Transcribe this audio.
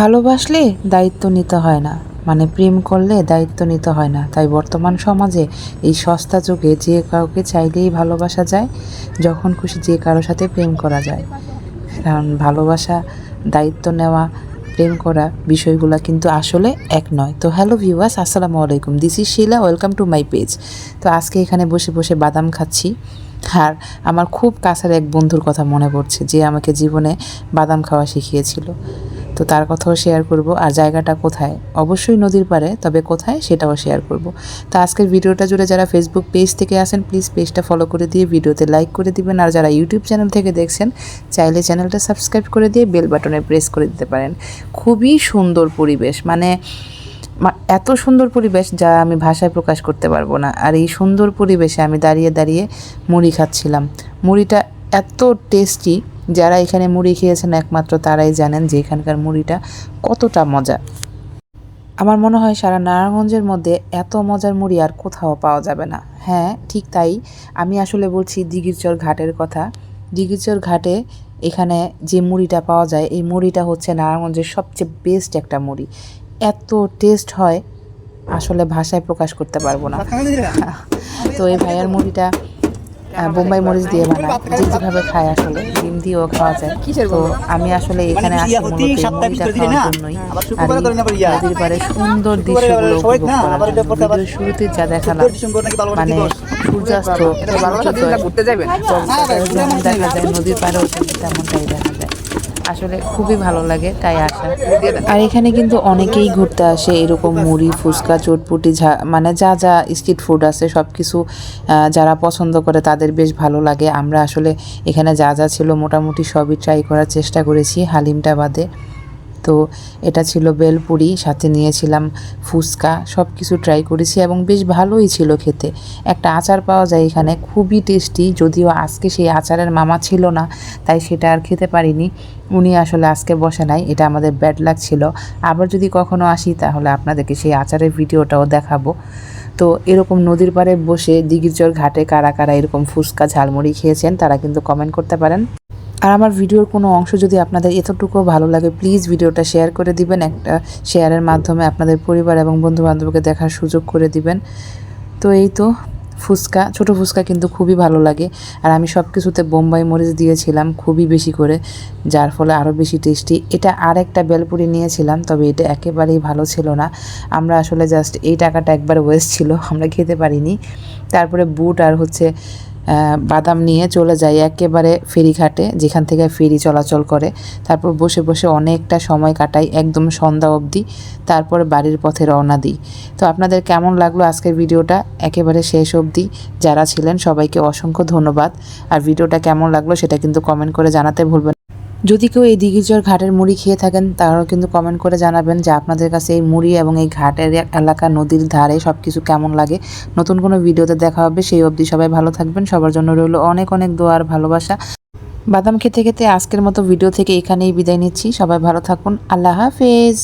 ভালোবাসলে দায়িত্ব নিতে হয় না। মানে প্রেম করলে দায়িত্ব নিতে হয় না। তাই বর্তমান সমাজে এই সস্তা যুগে যে কাউকে চাইলেই ভালোবাসা যায়, যখন খুশি যে কারোর সাথে প্রেম করা যায়। কারণ ভালোবাসা, দায়িত্ব নেওয়া, প্রেম করা বিষয়গুলো কিন্তু আসলে এক নয়। তো হ্যালো ভিউয়ার্স, আসসালামু আলাইকুম। This is Shila welcome to my page তো আজকে এখানে বসে বসে বাদাম খাচ্ছি। আর আমার খুব কাছের এক বন্ধুর কথা মনে পড়ছে, যে আমাকে জীবনে বাদাম খাওয়া শিখিয়েছিল। তো তার কথাও শেয়ার করব। আর জায়গাটা কোথায়? অবশ্যই নদীর পারে তবে কোথায় সেটাও শেয়ার করব। তো আজকের ভিডিওটা জুড়ে যারা ফেসবুক পেজ থেকে আসেন প্লিজ পেজটা ফলো করে দিয়ে ভিডিওতে লাইক করে দিবেন। আর যারা ইউটিউব চ্যানেল থেকে দেখছেন, চাইলে চ্যানেলটা সাবস্ক্রাইব করে দিয়ে বেল বাটনে প্রেস করে দিতে পারেন। খুবই সুন্দর পরিবেশ মানে এত সুন্দর পরিবেশ যা আমি ভাষায় প্রকাশ করতে পারব না। আর এই সুন্দর পরিবেশে আমি দাঁড়িয়ে দাঁড়িয়ে মুড়ি খাচ্ছিলাম। মুড়িটা এত টেস্টি যারা এখানে মুড়ি খেয়েছেন একমাত্র তারাই জানেন যে এখানকার মুড়িটা কতটা মজা আমার মনে হয় সারা নারায়ণগঞ্জের মধ্যে এত মজার মুড়ি আর কোথাও পাওয়া যাবে না। হ্যাঁ ঠিক তাই। আমি আসলে বলছি দিঘিরচর ঘাটের কথা। দিঘিরচর ঘাটে এখানে যে মুড়িটা পাওয়া যায় এই মুড়িটা হচ্ছে নারায়ণগঞ্জের সবচেয়ে বেস্ট একটা মুড়ি। এত টেস্ট হয় আসলে ভাষায় প্রকাশ করতে পারব না। তো এই ভাইয়ার মুড়িটা বোম্বাই মরিচ দিয়ে বানায় যে যেভাবে খায় আসলে ডিম দিয়েও খাওয়া যায়। তো আমি আসলে এখানে আসি মূলত খাওয়ার জন্যই। আর নদীর পাড়ে সুন্দর দৃশ্যগুলো উপভোগ করার শুরুতে যা দেখালাম মানে সূর্যাস্ত ঘুরতে যাবেন। যেমন দেখা যায় নদীর পাড়েও তেমন তেমনটাই দেখা যায়। আসলে খুবই ভালো লাগে, তাই আসা আর এখানে কিন্তু অনেকেই ঘুরতে আসে এরকম মুড়ি, ফুচকা, চটপুটি, ঝা মানে যা যা স্ট্রিট ফুড আছে সব কিছু যারা পছন্দ করে তাদের বেশ ভালো লাগে। আমরা আসলে এখানে যা যা ছিল মোটামুটি সবই ট্রাই করার চেষ্টা করেছি, হালিমটা বাদে। তো এটা ছিল বেলপুরি, সাথে নিয়েছিলাম ফুচকা সব কিছু ট্রাই করেছি এবং বেশ ভালোই ছিল খেতে। একটা আচার পাওয়া যায় এখানে, খুবই টেস্টি যদিও আজকে সেই আচারের মামা ছিল না, তাই সেটা আর খেতে পারিনি। উনি আসলে আজকে বসে নাই, এটা আমাদের ব্যাড লাগ ছিল। আবার যদি কখনো আসি, তাহলে আপনাদেরকে সেই আচারের ভিডিওটাও দেখাবো। তো এরকম নদীর পাড়ে বসে দিঘিরচর ঘাটে কারা কারা এরকম ফুচকা, ঝালমুড়ি খেয়েছেন, তারা কিন্তু কমেন্ট করতে পারেন। আর আমার ভিডিওর কোনো অংশ যদি আপনাদের এতটুকু ভালো লাগে প্লিজ ভিডিওটা শেয়ার করে দিবেন, একটা শেয়ারের মাধ্যমে আপনাদের পরিবার এবং বন্ধু বান্ধবকে দেখার সুযোগ করে দিবেন। তো এই তো, ফুচকা, ছোট ফুচকা কিন্তু খুবই ভালো লাগে। আর আমি সব কিছুতে বোম্বাই মরিচ দিয়েছিলাম খুবই বেশি করে, যার ফলে আরও বেশি টেস্টি এটা আর একটা বেলপুরি নিয়েছিলাম, তবে এটা একেবারেই ভালো ছিল না। আমরা আসলে জাস্ট এই টাকাটা একবার ওয়েস্ট ছিল, আমরা খেতে পারিনি। তারপরে বুট আর হচ্ছে বাদাম নিয়ে চলে যাই একেবারে ফেরিঘাটে, যেখান থেকে ফেরি চলাচল করে। তারপর বসে বসে অনেকটা সময় কাটাই, একদম সন্ধ্যা অবধি। তারপর বাড়ির পথে রওনা দিই। তো আপনাদের কেমন লাগল আজকের ভিডিওটা? একেবারে শেষ অবধি। যারা ছিলেন, সবাইকে অসংখ্য ধন্যবাদ। আর ভিডিওটা কেমন লাগল সেটা কিন্তু কমেন্ট করে জানাতে ভুলবেন। যদি কেউ এই দিঘিচর ঘাটের মুড়ি খেয়ে থাকেন, তারাও কিন্তু কমেন্ট করে জানাবেন যে আপনাদের কাছে এই মুড়ি এবং এই ঘাটের এলাকা, নদীর ধারে সব কিছু কেমন লাগে। নতুন কোনো ভিডিওতে দেখা হবে, সেই অবধি সবাই ভালো থাকবেন। সবার জন্য রইল অনেক অনেক দোয়ার ভালোবাসা। বাদাম খেতে খেতে আজকের মতো ভিডিও থেকে এখানেই বিদায় নিচ্ছি। সবাই ভালো থাকুন। আল্লাহ হাফেজ।